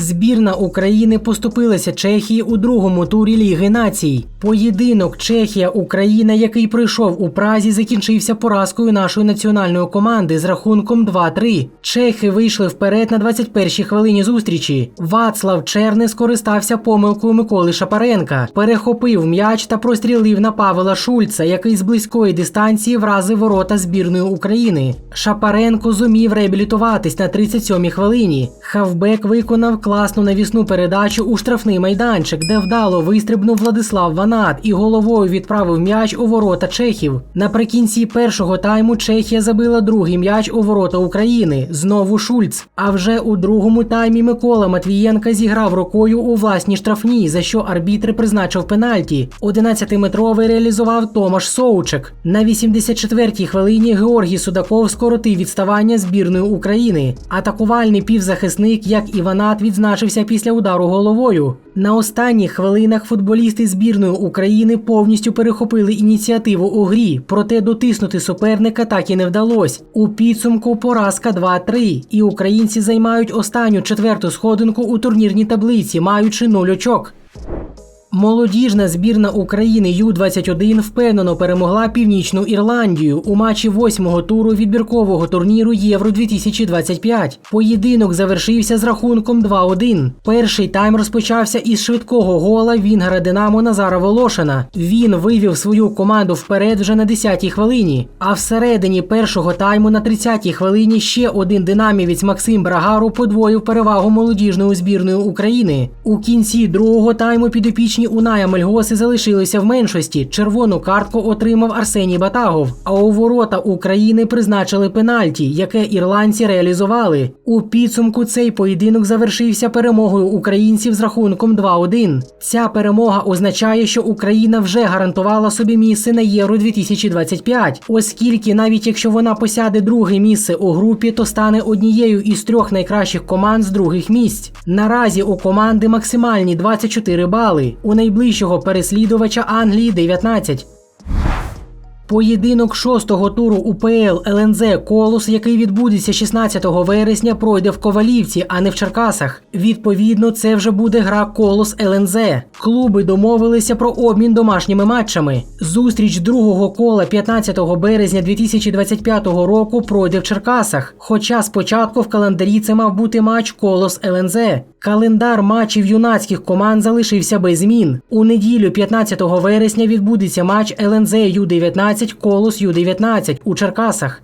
Збірна України поступилася Чехії у другому турі Ліги націй. Поєдинок Чехія-Україна, який пройшов у Празі, закінчився поразкою нашої національної команди з рахунком 2-3. Чехи вийшли вперед на 21-й хвилині зустрічі. Вацлав Черни скористався помилкою Миколи Шапаренка, перехопив м'яч та прострілив на Павела Шульца, який з близької дистанції вразив ворота збірної України. Шапаренко зумів реабілітуватись на 37-й хвилині. Хавбек виконав класну навісну передачу у штрафний майданчик, де вдало вистрибнув Владислав Ванат і головою відправив м'яч у ворота чехів. Наприкінці першого тайму Чехія забила другий м'яч у ворота України. Знову Шульц. А вже у другому таймі Микола Матвієнка зіграв рукою у власній штрафній, за що арбітр призначив пенальті. 11-метровий реалізував Томаш Соучек. На 84-й хвилині Георгій Судаков скоротив відставання збірної України. Атакувальний півзахисник, як і Ванат, відзначився після удару головою. На останніх хвилинах футболісти збірної України повністю перехопили ініціативу у грі, проте дотиснути суперника так і не вдалося. У підсумку поразка 2-3, і українці займають останню четверту сходинку у турнірній таблиці, маючи 0 очок. Молодіжна збірна України Ю-21 впевнено перемогла Північну Ірландію у матчі восьмого туру відбіркового турніру Євро 2025. Поєдинок завершився з рахунком 2-1. Перший тайм розпочався із швидкого гола Вінгера Динамо Назара Волошина. Він вивів свою команду вперед вже на 10-й хвилині. А всередині першого тайму на 30-й хвилині ще один динамівець Максим Брагару подвоїв перевагу молодіжної збірної України. У кінці другого тайму підопічні Уная Мельгоси залишилися в меншості. Червону картку отримав Арсеній Батагов. А у ворота України призначили пенальті, яке ірландці реалізували. У підсумку цей поєдинок завершився перемогою українців з рахунком 2-1. Ця перемога означає, що Україна вже гарантувала собі місце на Євро 2025, оскільки навіть якщо вона посяде друге місце у групі, то стане однією із трьох найкращих команд з других місць. Наразі у команди максимальні 24 бали. У найближчого переслідувача Англії 19. Поєдинок шостого туру УПЛ ЛНЗ Колос, який відбудеться 16 вересня, пройде в Ковалівці, а не в Черкасах. Відповідно, це вже буде гра Колос ЛНЗ. Клуби домовилися про обмін домашніми матчами. Зустріч другого кола 15 березня 2025 року пройде в Черкасах. Хоча спочатку в календарі це мав бути матч Колос ЛНЗ. Календар матчів юнацьких команд залишився без змін. У неділю 15 вересня відбудеться матч ЛНЗ Ю-19 Колос Ю-19 у Черкасах.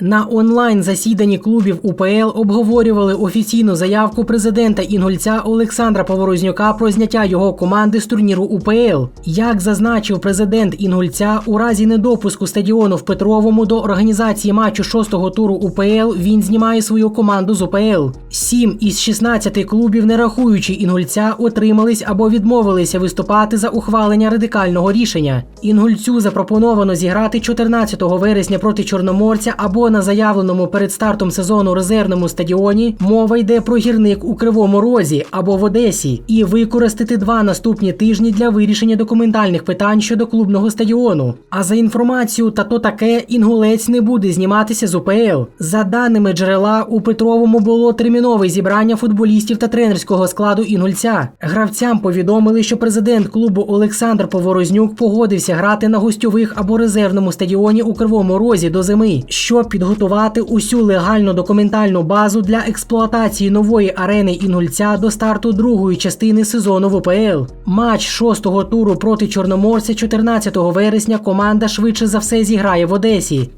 На онлайн засіданні клубів УПЛ обговорювали офіційну заявку президента Інгульця Олександра Поворознюка про зняття його команди з турніру УПЛ. Як зазначив президент Інгульця, у разі недопуску стадіону в Петровому до організації матчу шостого туру УПЛ він знімає свою команду з УПЛ. Сім із 16 клубів, не рахуючи Інгульця, отримались або відмовилися виступати за ухвалення радикального рішення. Інгульцю запропоновано зіграти 14 вересня проти Чорноморця або на заявленому перед стартом сезону резервному стадіоні мова йде про гірник у Кривому Розі або в Одесі, і використати два наступні тижні для вирішення документальних питань щодо клубного стадіону. А за інформацією та то таке інгулець не буде зніматися з УПЛ. За даними джерела, у Петровому було термінове зібрання футболістів та тренерського складу інгульця. Гравцям повідомили, що президент клубу Олександр Поворознюк погодився грати на гостьових або резервному стадіоні у Кривому Розі до зими, щоб підготувати усю легальну документальну базу для експлуатації нової арени інгульця до старту другої частини сезону ВПЛ. Матч шостого туру проти Чорноморця 14 вересня команда швидше за все зіграє в Одесі.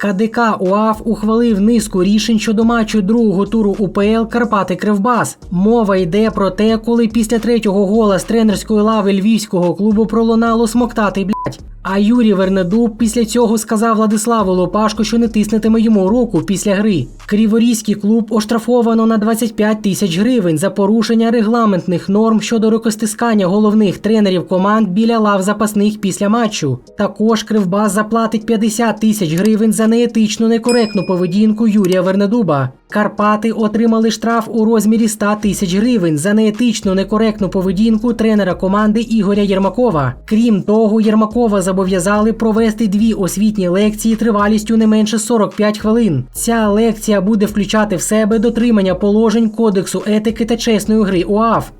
КДК УАФ ухвалив низку рішень щодо матчу другого туру УПЛ Карпати Кривбас. Мова йде про те, коли після третього гола з тренерської лави львівського клубу пролунало смоктати блять. А Юрій Вернедуб після цього сказав Владиславу Лопашку, що не тиснетиме йому руку після гри. Криворізький клуб оштрафовано на 25 тисяч гривень за порушення регламентних норм щодо рукостискання головних тренерів команд біля лав запасних після матчу. Також Кривбас заплатить 50 тисяч гривень за неетичну некоректну поведінку Юрія Вернедуба. Карпати отримали штраф у розмірі 100 тисяч гривень за неетичну некоректну поведінку тренера команди Ігоря Єрмакова. Крім того, Єрмакова зобов'язали провести дві освітні лекції тривалістю не менше 45 хвилин. Ця лекція буде включати в себе дотримання положень Кодексу етики та чесної гри УАФ.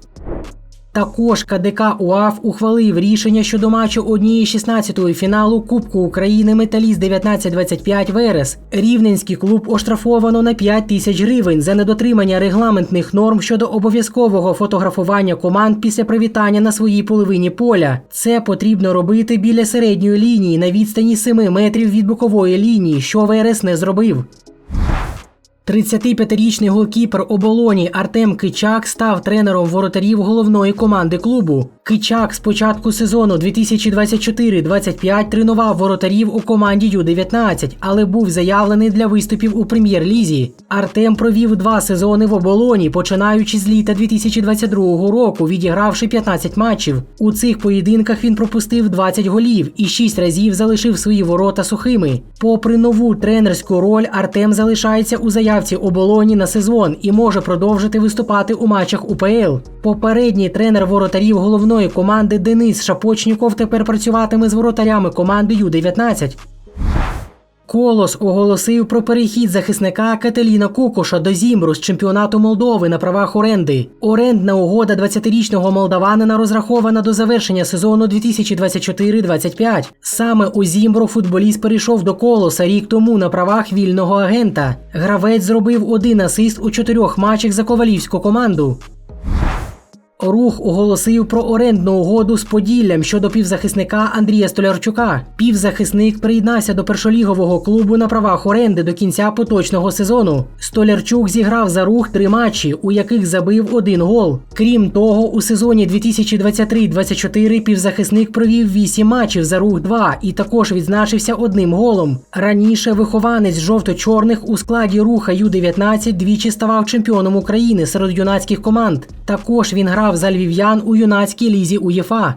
Також КДК УАФ ухвалив рішення щодо матчу однієї 16-ї фіналу Кубку України Металіст 1925 Верес. Рівненський клуб оштрафовано на 5 тисяч гривень за недотримання регламентних норм щодо обов'язкового фотографування команд після привітання на своїй половині поля. Це потрібно робити біля середньої лінії на відстані 7 метрів від бокової лінії, що Верес не зробив. 35-річний голкіпер оболоні Артем Кичак став тренером воротарів головної команди клубу. Кичак з початку сезону 2024-25 тренував воротарів у команді Ю-19, але був заявлений для виступів у прем'єр-лізі. Артем провів два сезони в оболоні, починаючи з літа 2022 року, відігравши 15 матчів. У цих поєдинках він пропустив 20 голів і 6 разів залишив свої ворота сухими. Попри нову тренерську роль, Артем залишається у заявці болоні на сезон і може продовжити виступати у матчах УПЛ. Попередній тренер воротарів головної команди Денис Шапочніков тепер працюватиме з воротарями команди Ю-19. Колос оголосив про перехід захисника Кателіна Кукуша до Зімру з чемпіонату Молдови на правах оренди. Орендна угода 20-річного молдаванина розрахована до завершення сезону 2024-25. Саме у Зімбру футболіст перейшов до Колоса рік тому на правах вільного агента. Гравець зробив один асист у чотирьох матчах за ковалівську команду. Рух оголосив про орендну угоду з Поділлям щодо півзахисника Андрія Столярчука. Півзахисник приєднався до першолігового клубу на правах оренди до кінця поточного сезону. Столярчук зіграв за рух три матчі, у яких забив один гол. Крім того, у сезоні 2023-24 півзахисник провів 8 матчів за рух 2 і також відзначився одним голом. Раніше вихованець жовто-чорних у складі руха Ю-19 двічі ставав чемпіоном України серед юнацьких команд. Також він грав за львів'ян у юнацькій лізі УЄФА.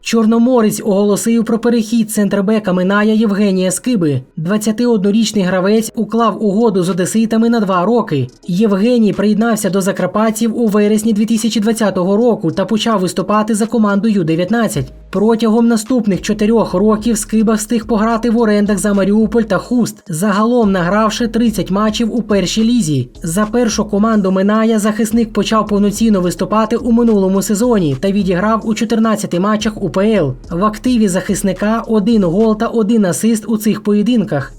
Чорноморець оголосив про перехід центрбека Миная Євгенія Скиби. 21-річний гравець уклав угоду з одеситами на два роки. Євгеній приєднався до закарпатців у вересні 2020 року та почав виступати за команду Ю-19. Протягом наступних чотирьох років Скиба встиг пограти в орендах за Маріуполь та Хуст, загалом награвши 30 матчів у першій лізі. За першу команду Миная захисник почав повноцінно виступати у минулому сезоні та відіграв у 14 матчах УПЛ. В активі захисника один гол та один асист у цих поєдинках.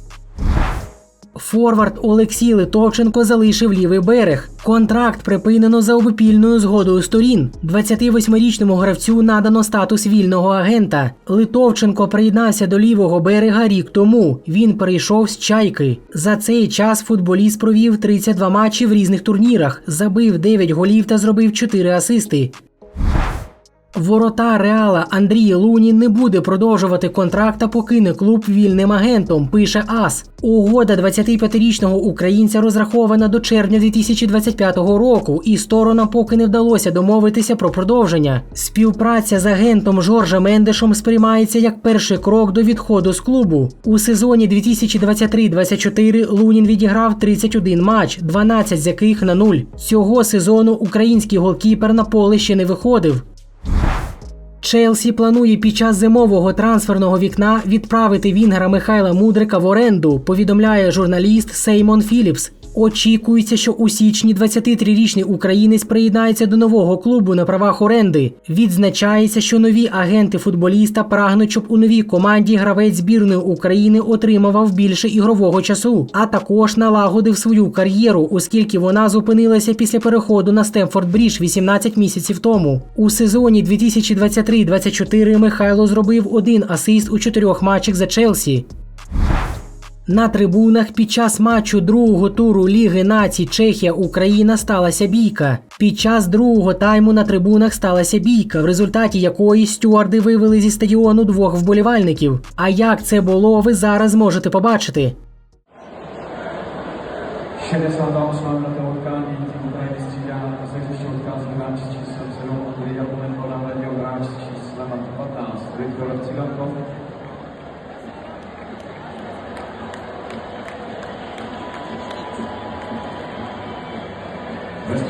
Форвард Олексій Литовченко залишив лівий берег. Контракт припинено за обопільною згодою сторін. 28-річному гравцю надано статус вільного агента. Литовченко приєднався до лівого берега рік тому. Він перейшов з чайки. За цей час футболіст провів 32 матчі в різних турнірах, забив 9 голів та зробив 4 асисти. Ворота Реала Андрій Лунін не буде продовжувати контракт та покине клуб вільним агентом, пише АС. Угода 25-річного українця розрахована до червня 2025 року, і сторонам поки не вдалося домовитися про продовження. Співпраця з агентом Жоржа Мендешом сприймається як перший крок до відходу з клубу. У сезоні 2023-24 Лунін відіграв 31 матч, 12 з яких на нуль. Цього сезону український голкіпер на поле ще не виходив. Челсі планує під час зимового трансферного вікна відправити Вінгера Михайла Мудрика в оренду, повідомляє журналіст Сеймон Філіпс. Очікується, що у січні 23-річний українець приєднається до нового клубу на правах оренди. Відзначається, що нові агенти футболіста прагнуть, щоб у новій команді гравець збірної України отримував більше ігрового часу, а також налагодив свою кар'єру, оскільки вона зупинилася після переходу на Стемфорд Брідж 18 місяців тому. У сезоні 2023-24 Михайло зробив один асист у чотирьох матчах за Челсі. На трибунах під час матчу другого туру Ліги націй Чехія Україна сталася бійка. Під час другого тайму на трибунах сталася бійка, в результаті якої стюарди вивели зі стадіону двох вболівальників. А як це було, ви зараз можете побачити. 68.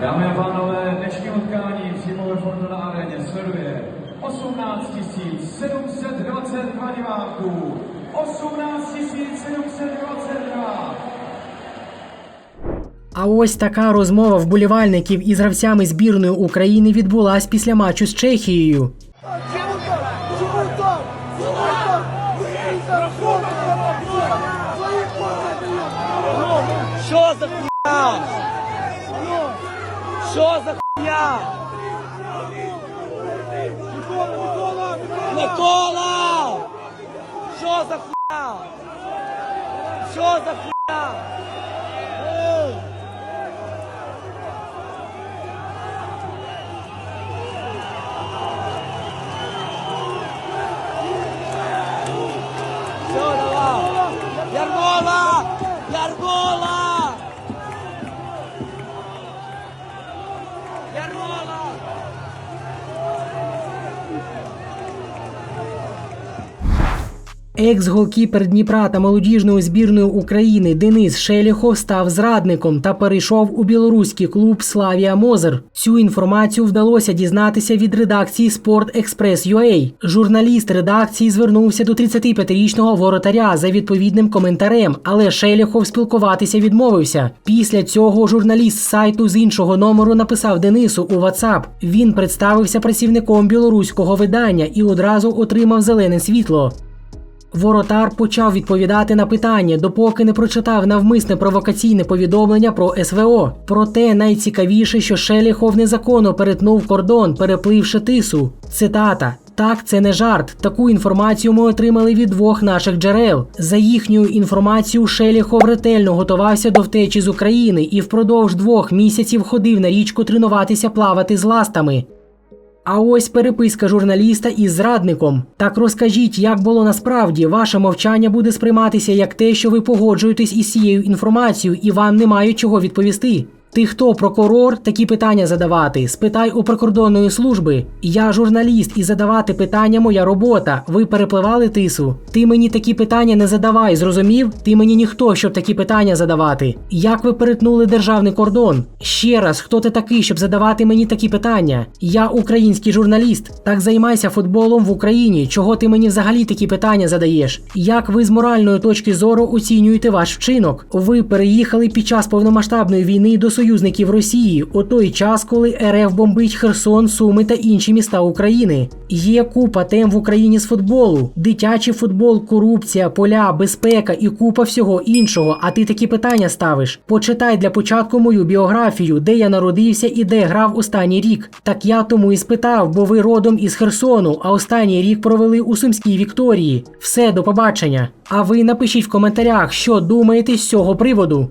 Dámy a pánové, dnešní utkání v zimové Fortuna aréně sleduje 18 722 diváků. 18 722. А ось така розмова вболівальників із гравцями збірної України відбулась після матчу з Чехією. Що за хуйня? Микола! Що за хуйня? Що за хуйня? Екс-голкіпер Дніпра та молодіжної збірної України Денис Шеліхов став зрадником та перейшов у білоруський клуб Славія Мозер. Цю інформацію вдалося дізнатися від редакції Sport Express UA. Журналіст редакції звернувся до 35-річного воротаря за відповідним коментарем, але Шеліхов спілкуватися відмовився. Після цього журналіст сайту з іншого номеру написав Денису у WhatsApp. Він представився працівником білоруського видання і одразу отримав зелене світло. Воротар почав відповідати на питання, допоки не прочитав навмисне провокаційне повідомлення про СВО. Проте найцікавіше, що Шеліхов незаконно перетнув кордон, перепливши тису. Цитата. Так, це не жарт. Таку інформацію ми отримали від двох наших джерел. За їхньою інформацією, Шеліхов ретельно готувався до втечі з України і впродовж двох місяців ходив на річку тренуватися плавати з ластами. А ось переписка журналіста із зрадником. Так розкажіть, як було насправді. Ваше мовчання буде сприйматися як те, що ви погоджуєтесь із цією інформацією, і вам немає чого відповісти. Ти хто прокурор такі питання задавати? Спитай у прикордонної служби. Я журналіст і задавати питання моя робота. Ви перепливали тису. Ти мені такі питання не задавай, зрозумів? Ти мені ніхто, щоб такі питання задавати. Як ви перетнули державний кордон? Ще раз, хто ти такий, щоб задавати мені такі питання? Я український журналіст. Так займайся футболом в Україні. Чого ти мені взагалі такі питання задаєш? Як ви з моральної точки зору оцінюєте ваш вчинок? Ви переїхали під час повномасштабної війни до союзників Росії у той час, коли РФ бомбить Херсон, Суми та інші міста України. Є купа тем в Україні з футболу: дитячий футбол, корупція, поля, безпека і купа всього іншого. А ти такі питання ставиш. Почитай для початку мою біографію, де я народився і де грав останній рік. Так я тому і спитав, бо ви родом із Херсону, а останній рік провели у Сумській Вікторії. Все, до побачення. А ви напишіть в коментарях, що думаєте з цього приводу.